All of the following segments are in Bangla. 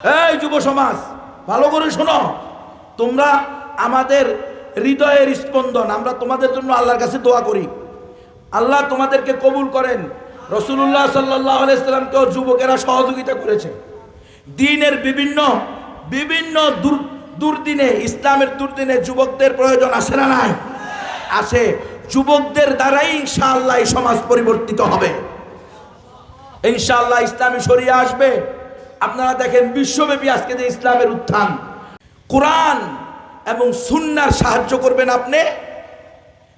এই যুব সমাজ, ভালো করে শোনো। তোমরা আমাদের হৃদয়ের স্পন্দন, আমরা তোমাদের জন্য আল্লাহর কাছে দোয়া করি। আল্লাহ তোমাদেরকে কবুল করেন। রসুল্লাহ সাল্লাহ আলাইসাল্লামকেও যুবকেরা সহযোগিতা করেছে। দিনের বিভিন্ন বিভিন্ন দুর, দুর্দিনে, ইসলামের দুর্দিনে যুবকদের প্রয়োজন আসে না নাই? আসে যুবকদের দ্বারাই ইনশাআল্লাহ সমাজ পরিবর্তিত হবে। ইনশাআল্লাহ ইসলামী সরিয়ে আসবে। আপনারা দেখেন বিশ্বব্যাপী আজকে যে ইসলামের উত্থান, কোরআন এবং সুন্নার সাহায্য করবেন আপনি,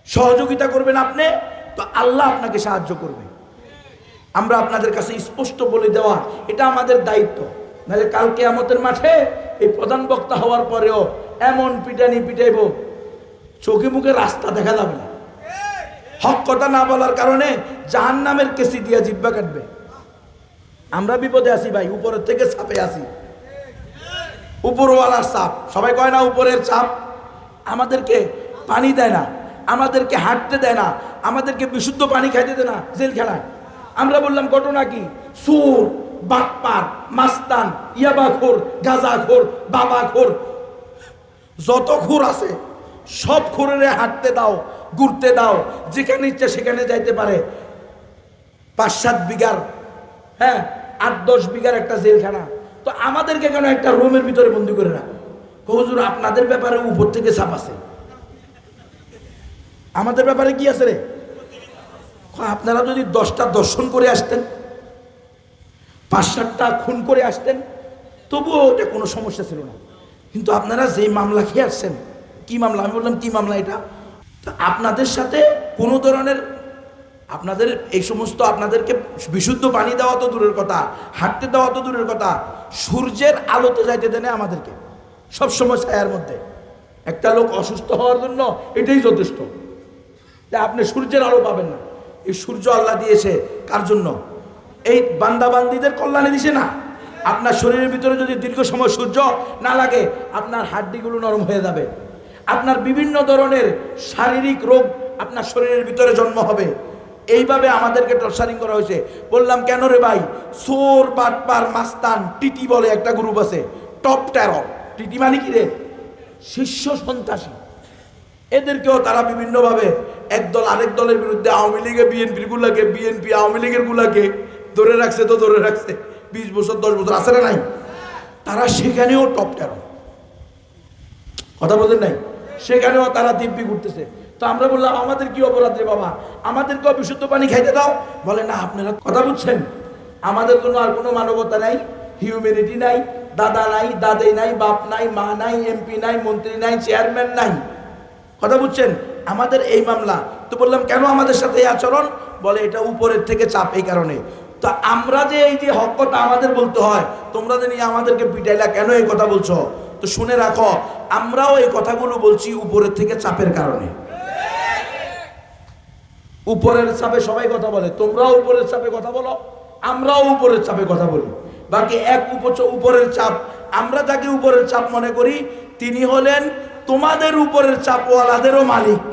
সহযোগিতা করবেন আপনি, তো আল্লাহ আপনাকে সাহায্য করবে। আমরা আপনাদের কাছে স্পষ্ট বলে দেওয়া, এটা আমাদের দায়িত্ব। নাহলে কালকে আমাদের মাঠে এই প্রধান বক্তা হওয়ার পরেও এমন পিটানি পিটাইব, চোখে মুখে রাস্তা দেখা যাবে না। হক কথা না বলার কারণে জাহান নামের কেসি দিয়া জিব্বা কাটবে। আমরা বিপদে আছি ভাই, উপরের থেকে চাপে আছি। উপরওয়ালার চাপ সবাই কয় না উপরের চাপ আমাদেরকে পানি দেয় না, আমাদেরকে হাঁটতে দেয় না, আমাদেরকে বিশুদ্ধ পানি খাইতে দেয় না জেলখানায়। আমরা বললাম, ঘটনা কি? সুর, বাটপার, মাস্তান, ইয়াবাখোর, গাজাখোর, বাবাখোর। যত খুর আছে, সব খুরেরে হাঁটতে দাও, ঘুরতে দাও, যেখানে ইচ্ছা সেখানে যাইতে পারে। পাঁচ সাত বিঘার হ্যাঁ আট, দশ বিঘার একটা জেলখানা। তো আমাদেরকে কেন একটা রুমের ভিতরে বন্দি করে রাখো? হুজুর, আপনাদের ব্যাপারে উপর থেকে চাপ আছে। আমাদের ব্যাপারে কি আছে রে? আপনারা যদি দশটা দর্শন করে আসতেন পাঁচ সাতটা খুন করে আসতেন, তবুও ওটা কোনো সমস্যা ছিল না। কিন্তু আপনারা যেই মামলা খেয়ে আসছেন, কি মামলা? আমি বললাম, কি মামলা এটা? তো আপনাদের সাথে কোনো ধরনের আপনাদের এই সমস্ত আপনাদেরকে বিশুদ্ধ পানি দেওয়া তো দূরের কথা, হাঁটতে দেওয়া তো দূরের কথা, সূর্যের আলোতে যাইতে দেনে আমাদেরকে সবসময় ছায়ার মধ্যে। একটা লোক অসুস্থ হওয়ার জন্য এটাই যথেষ্ট। যে আপনি সূর্যের আলো পাবেন না। এই সূর্য আল্লাহ দিয়েছে কার জন্য? এই বান্দাবান্দিদের কল্যাণে দিছে না। আপনার শরীরের ভিতরে যদি দীর্ঘ সময় সূর্য না লাগে, আপনার হাড্ডিগুলো নরম হয়ে যাবে। আপনার বিভিন্ন ধরনের শারীরিক রোগ আপনার শরীরের ভিতরে জন্ম হবে। এইভাবে আমাদেরকে টর্চারিং করা হয়েছে। বললাম, কেন রে ভাই? সোর বাটপার, মাস্তান, টিটি বলে একটা গ্রুপ আছে। Top terror. টিটি মানে কি রে? শীর্ষ সন্ত্রাসী। এদেরকেও তারা বিভিন্নভাবে একদল আরেক দলের বিরুদ্ধে আওয়ামী লীগে, বিএনপির গুলাকে, বিএনপি আওয়ামী লীগের গুলাকে ধরে রাখছে তো ধরে রাখছে। বিশ বছর, দশ বছর আছে না নাই? তারা সেখানেও টপ টেরর। কথা বলেন নাই? সেখানেও তারা দিব্যি ঘুরতেছে। তো আমরা বললাম, আমাদের কি অপরাধ রে বাবা? আমাদেরকেও বিশুদ্ধ পানি খাইতে দাও। বলে, না, আপনারা কথা বুঝছেন। আমাদের কোনো আর কোনো মানবতা নাই হিউম্যানিটি নাই, দাদা নাই, দাদে নাই, বাপ নাই, মা নাই এমপি নাই, মন্ত্রী নাই চেয়ারম্যান নাই। কথা বুঝছেন? আমাদের এই মামলা। তো বললাম, কেন আমাদের সাথে এই আচরণ? বলে, এটা উপরের থেকে চাপ এই কারণে। তো আমরা যে এই যে হক কথা আমাদের বলতে হয়, তোমরা যে নিয়ে আমাদেরকে পিটাইলা কেন এই কথা বলছো? তো শুনে রাখো, আমরাও এই কথাগুলো বলছি উপরের থেকে চাপের কারণে। উপরের চাপে সবাই কথা বলে। তোমরাও উপরের চাপে কথা বলো, আমরাও উপরের চাপে কথা বলি। বাকি এক উপরের চাপ, আমরা যাকে উপরের চাপ মনে করি, তিনি হলেন তোমাদের উপরের চাপওয়ালাদেরও মালিক।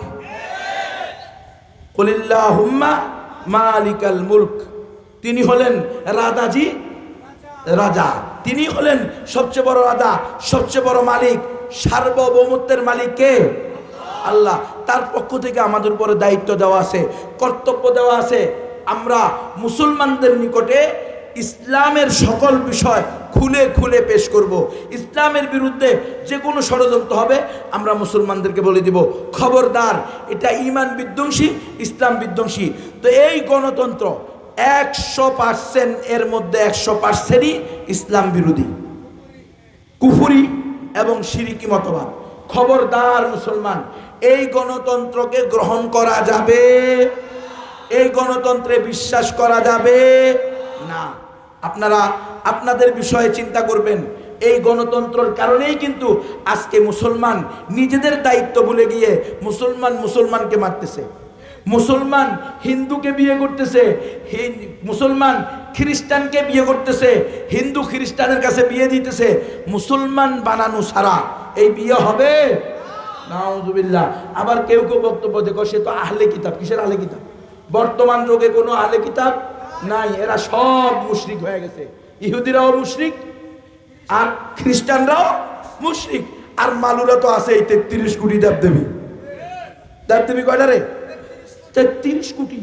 কলিল্লাহুম্মা মালিকাল মুলক। তিনি হলেন রাজাজি, রাজা। তিনি হলেন সবচেয়ে বড় রাজা, সবচেয়ে বড় মালিক, সার্বভৌমত্বের মালিক কে? আল্লাহ। তার পক্ষ থেকে আমাদের উপরে দায়িত্ব দেওয়া আছে, কর্তব্য দেওয়া আছে। আমরা মুসলমানদের নিকটে ইসলামের সকল বিষয় খুলে খুলে পেশ করব। ইসলামের বিরুদ্ধে যে কোনো ষড়যন্ত্র হবে, আমরা মুসলমানদেরকে বলে দিব, খবরদার, এটা ইমান বিধ্বংসী, ইসলাম বিধ্বংসী। তো এই গণতন্ত্র একশো পার্সেন্ট এর মধ্যে একশো পার্সেন্টই ইসলাম বিরোধী। কুফুরি এবং সিরিকি মতবাদ। খবরদার মুসলমান এই গণতন্ত্রকে গ্রহণ করা যাবে? এই গণতন্ত্রে বিশ্বাস করা যাবে? না। আপনারা, আপনাদের বিষয়ে চিন্তা করবেন। এই গণতন্ত্রের কারণেই কিন্তু আজকে মুসলমান নিজেদের দায়িত্ব ভুলে গিয়ে মুসলমান মুসলমানকে মারতেছে। মুসলমান হিন্দুকে বিয়ে করতেছে মুসলমান খ্রিস্টানকে বিয়ে করতেছে, হিন্দু খ্রিস্টানের কাছে বিয়ে দিতেছে। মুসলমান বানানো ছাড়া এই বিয়ে হবে? নাউজুবিল্লাহ। আবার কেউ কেউ বক্তব্য দেখো, সে তো আহলে কিতাব। কিসের আহলে কিতাব? বর্তমান যুগে কোনো আহলে কিতাব নাই। এরা সব মুশরিক হয়ে গেছে। ইহুদিরাও মুশরিক, আর খ্রিস্টানরাও মুশরিক। আর মালুরা তো আছে এই তেত্রিশ কোটি দেবদেবী। দেবদেবী কয়টা রে? তেত্রিশ কোটি।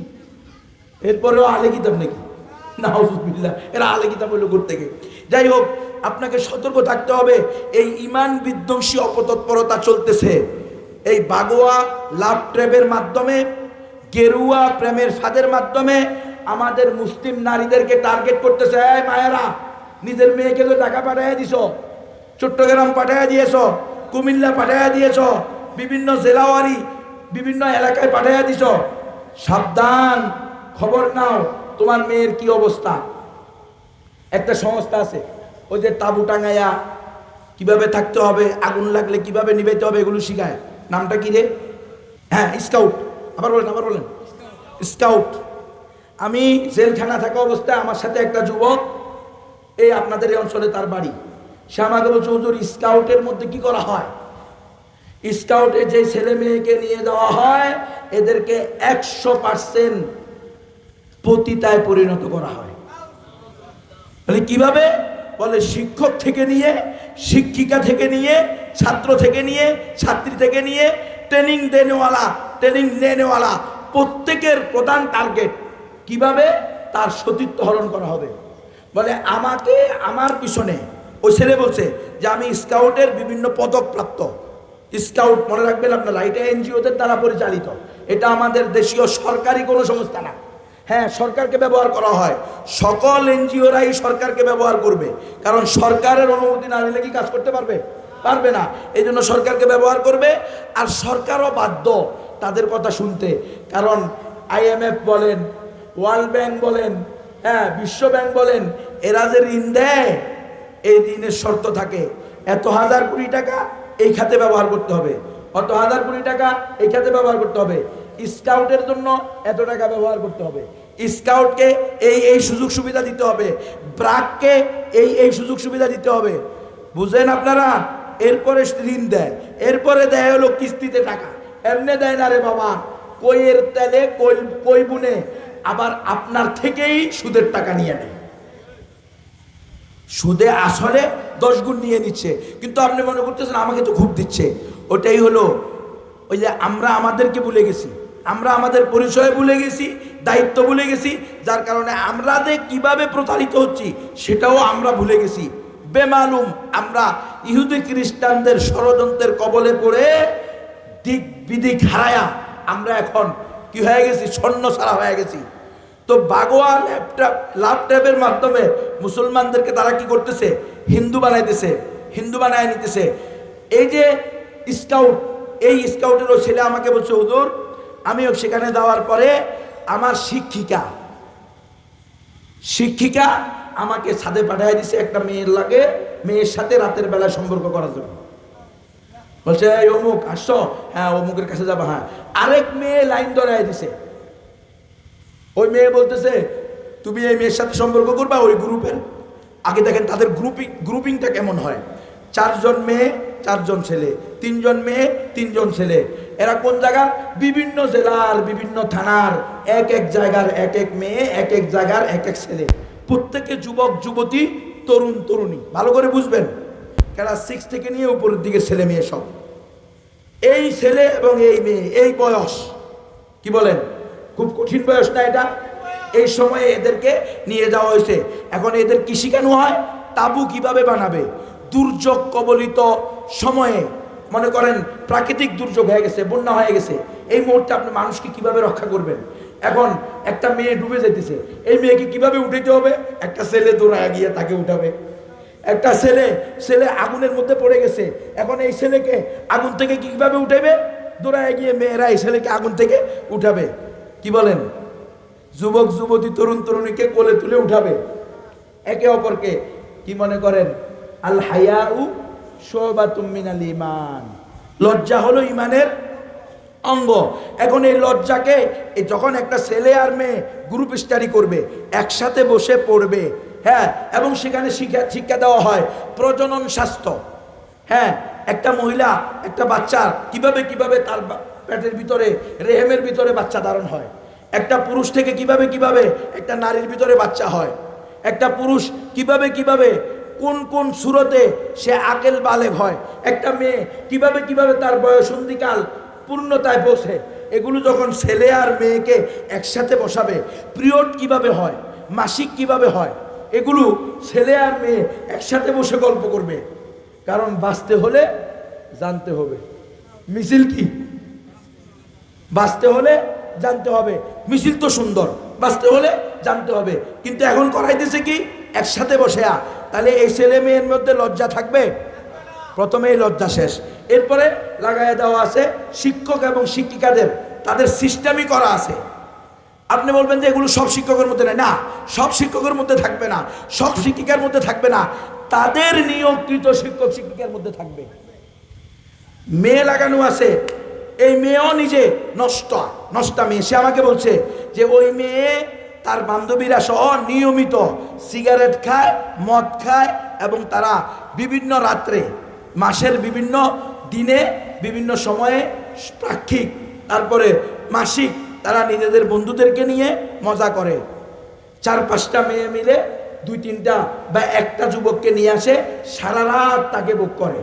এরপরেও আলে কিতাব নাকি? নাউজুবিল্লাহ। এরা আলে কিতাব হইল ঘুর থেকে যাই হোক আপনাকে সতর্ক থাকতে হবে। এই ইমান বিধ্বংসী অপতৎপরতা চলতেছে। এই বাগোয়া লাভ ট্রেবের মাধ্যমে, গেরুয়া প্রেমের ফাঁদের মাধ্যমে আমাদের মুসলিম নারীদেরকে টার্গেট করতেছে, এই মায়েরা, নিজের মেয়েকে তো টাকা পাঠাইয়া দিছ, চট্টগ্রাম পাঠাইয়া দিয়েছ, কুমিল্লা পাঠাইয়া দিয়েছ, বিভিন্ন জেলাওয়ারি, বিভিন্ন এলাকায় পাঠাইয়া দিছ। সাবধান, খবর নাও, তোমার মেয়ের কি অবস্থা? একটা সংস্থা আছে ওই যে তাবু টাঙ্গাইয়া কীভাবে থাকতে হবে, আগুন লাগলে কীভাবে নিভাইতে হবে এগুলো শিখায়। নামটা কি রে? হ্যাঁ স্কাউট আবার বলেন আবার বলেন। স্কাউট আমি জেলখানা থাকা অবস্থায় আমার সাথে একটা যুবক, এই আপনাদের এই অঞ্চলে তার বাড়ি। সে হুজুর স্কাউটের মধ্যে কি করা হয়? স্কাউটে যে ছেলে মেয়েকে নিয়ে যাওয়া হয়, এদেরকে একশো পার্সেন্ট পতিতায় পরিণত করা হয়। তাহলে কীভাবে? বলে শিক্ষক থেকে নিয়ে, শিক্ষিকা থেকে নিয়ে, ছাত্র থেকে নিয়ে, ছাত্রী থেকে নিয়ে, ট্রেনিং দেনেওয়ালা ট্রেনিং নেনেওয়ালা প্রত্যেকের প্রধান টার্গেট। কীভাবে? তার সতীত্ব হরণ করা হবে। বলে আমাকে আমার পিছনে, ওই ছেলে বলছে যে আমি স্কাউটের বিভিন্ন পদক প্রাপ্ত। স্কাউট, মনে রাখবেন আপনারা, এটা এনজিওদের দ্বারা পরিচালিত। এটা আমাদের দেশীয় সরকারি কোনো সংস্থা না। হ্যাঁ সরকারকে ব্যবহার করা হয়। সকল এনজিওরাই সরকারকে ব্যবহার করবে। কারণ সরকারের অনুমতি না নিলে কি কাজ করতে পারবে? পারবে না। এই জন্য সরকারকে ব্যবহার করবে। আর সরকারও বাধ্য তাদের কথা শুনতে। কারণ আইএমএফ বলেন, ওয়ার্ল্ড ব্যাংক বলেন হ্যাঁ বিশ্ব ব্যাংক বলেন, এরা যে ঋণ দেয়, এই ঋণের শর্ত থাকে। এত হাজার কোটি টাকা এই খাতে ব্যবহার করতে হবে। অত হাজার কোটি টাকা এই খাতে ব্যবহার করতে হবে। স্কাউটের জন্য এত টাকা ব্যবহার করতে হবে। স্কাউটকে এই এই সুযোগ সুবিধা দিতে হবে। ব্রাককে এই এই সুযোগ সুবিধা দিতে হবে। বুঝেন আপনারা? এরপরে ঋণ দেয়। এরপরে দেয় হলো কিস্তিতে টাকা। এমনি দেয় না রে বাবা। কইয়ের তেলে, কই কই বুনে আবার আপনার থেকেই সুদের টাকা নিয়ে নেয়। সুদে আসলে দশ গুণ নিয়ে নিচ্ছে। কিন্তু আপনি মনে করতেছেন, আমাকে তো খুব দিচ্ছে। ওটাই হলো, ওই যে আমরা আমাদেরকে ভুলে গেছি আমরা আমাদের পরিচয় ভুলে গেছি, দায়িত্ব ভুলে গেছি, যার কারণে আমরা যে কীভাবে প্রতারিত হচ্ছি, সেটাও আমরা ভুলে গেছি। বেমালুম, আমরা ইহুদি খ্রিস্টানদের ষড়যন্ত্রের কবলে পড়ে দিক বিদিক হারায়া আমরা এখন কি হয়ে গেছি? ছন্ন ছাড়া হয়ে গেছি। তো বাগোয়া ল্যাপটপ, ল্যাপটপের মাধ্যমে মুসলমানদেরকে তারা কি করতেছে? হিন্দু বানাইতেছে, হিন্দু বানায় নিতেছে। এই যে স্কাউট, এই স্কাউটেরও ছেলে আমাকে বলছে, হুজুর আমিও সেখানে যাওয়ার পরে আমার শিক্ষিকা শিক্ষিকা আমাকে ছাদে পাঠিয়ে দিছে একটা মেয়ের লাগে, মেয়ের সাথে রাতের বেলায় সম্পর্ক করার জন্য। বলছে অমুক, আসছো? হ্যাঁ অমুকের কাছে যাব হ্যাঁ। আরেক মেয়ে লাইন ধরাই দিছে। ওই মেয়ে বলতেছে, তুমি এই মেয়ের সাথে সম্পর্ক করবা ওই গ্রুপের? আগে দেখেন তাদের গ্রুপিং, গ্রুপিংটা কেমন হয়? চারজন মেয়ে, চারজন ছেলে। তিনজন মেয়ে, তিনজন ছেলে। এরা কোন জায়গার বিভিন্ন জেলার, বিভিন্ন থানার, এক এক জায়গার এক এক মেয়ে, এক এক জায়গার এক এক ছেলে। প্রত্যেকে যুবক, যুবতী, তরুণ, তরুণী। ভালো করে বুঝবেন। ক্লাস সিক্স থেকে নিয়ে উপরের দিকে ছেলে মেয়ে সব। এই ছেলে এবং এই মেয়ে, এই বয়স। কি বলেন? খুব কঠিন বয়স না এটা? এই সময়ে এদেরকে নিয়ে যাওয়া হয়েছে। এখন এদের কি শেখানো হয়? তাবু কীভাবে বানাবে? দুর্যোগ কবলিত সময়ে মনে করেন প্রাকৃতিক দুর্যোগ হয়ে গেছে, বন্যা হয়ে গেছে, এই মুহূর্তে আপনি মানুষকে কীভাবে রক্ষা করবেন? এখন একটা মেয়ে ডুবে যেতেছে এই মেয়েকে কীভাবে উঠাইতে হবে? একটা ছেলে দৌড়ায় গিয়ে তাকে উঠাবে। একটা ছেলে ছেলে আগুনের মধ্যে পড়ে গেছে, এখন এই ছেলেকে আগুন থেকে কীভাবে উঠাবে দৌড়ায় গিয়ে মেয়েরা এই ছেলেকে আগুন থেকে উঠাবে। কি বলেন? যুবক, যুবতী, তরুণ, তরুণীকে কোলে তুলে উঠাবে। একে অপরকে কি মনে করেন? আল হায়াউ ইমান লজ্জা হলো ইমানের অঙ্গ। এখন এই লজ্জাকে যখন একটা ছেলে আর মেয়ে গ্রুপ স্টাডি করবে, একসাথে বসে পড়বে হ্যাঁ এবং সেখানে শিক্ষা শিক্ষা দেওয়া হয় প্রজনন স্বাস্থ্য। হ্যাঁ একটা মহিলা, একটা বাচ্চার কীভাবে কীভাবে তার পেটের ভিতরে, রেহেমের ভিতরে বাচ্চা ধারণ হয়? একটা পুরুষ থেকে কীভাবে কীভাবে একটা নারীর ভিতরে বাচ্চা হয়? একটা পুরুষ কীভাবে কীভাবে কোন কোন সুরতে সে আকেল বালেগ হয়? একটা মেয়ে কীভাবে কীভাবে তার বয়সন্ধিকাল পূর্ণতায় পৌঁছে এগুলো যখন ছেলে আর মেয়েকে একসাথে বসাবে, পিরিয়ড কীভাবে হয়, মাসিক কীভাবে হয়, এগুলো ছেলে আর মেয়ে একসাথে বসে গল্প করবে। কারণ বাঁচতে হলে জানতে হবে। মিছিল কি? বাঁচতে হলে জানতে হবে। মিছিল তো সুন্দর, বাঁচতে হলে জানতে হবে। কিন্তু এখন করাইতেছে কি? একসাথে বসে তাহলে এই ছেলে মেয়ের মধ্যে লজ্জা থাকবে? প্রথমেই লজ্জা শেষ। এরপরে লাগাই দেওয়া আছে শিক্ষক এবং শিক্ষিকাদের, তাদের সিস্টেমই করা আছে। আপনি বলবেন যে এগুলো সব শিক্ষকের মধ্যে নেই। না, সব শিক্ষকের মধ্যে থাকবে না। সব শিক্ষিকার মধ্যে থাকবে না। তাদের নিয়োগকৃত শিক্ষক, শিক্ষিকার মধ্যে থাকবে। মেয়ে লাগানো আছে। এই মেয়েও নিজে নষ্ট, নষ্টা মেয়ে। সে আমাকে বলছে যে ওই মেয়ে তার বান্ধবীরা সহ নিয়মিত সিগারেট খায়, মদ খায় এবং তারা বিভিন্ন রাত্রে, মাসের বিভিন্ন দিনে, বিভিন্ন সময়ে পাক্ষিক তারপরে মাসিক তারা নিজেদের বন্ধুদেরকে নিয়ে মজা করে। চার পাঁচটা মেয়ে মিলে দুই তিনটা বা একটা যুবককে নিয়ে আসে, সারা রাত তাকে বুক করে।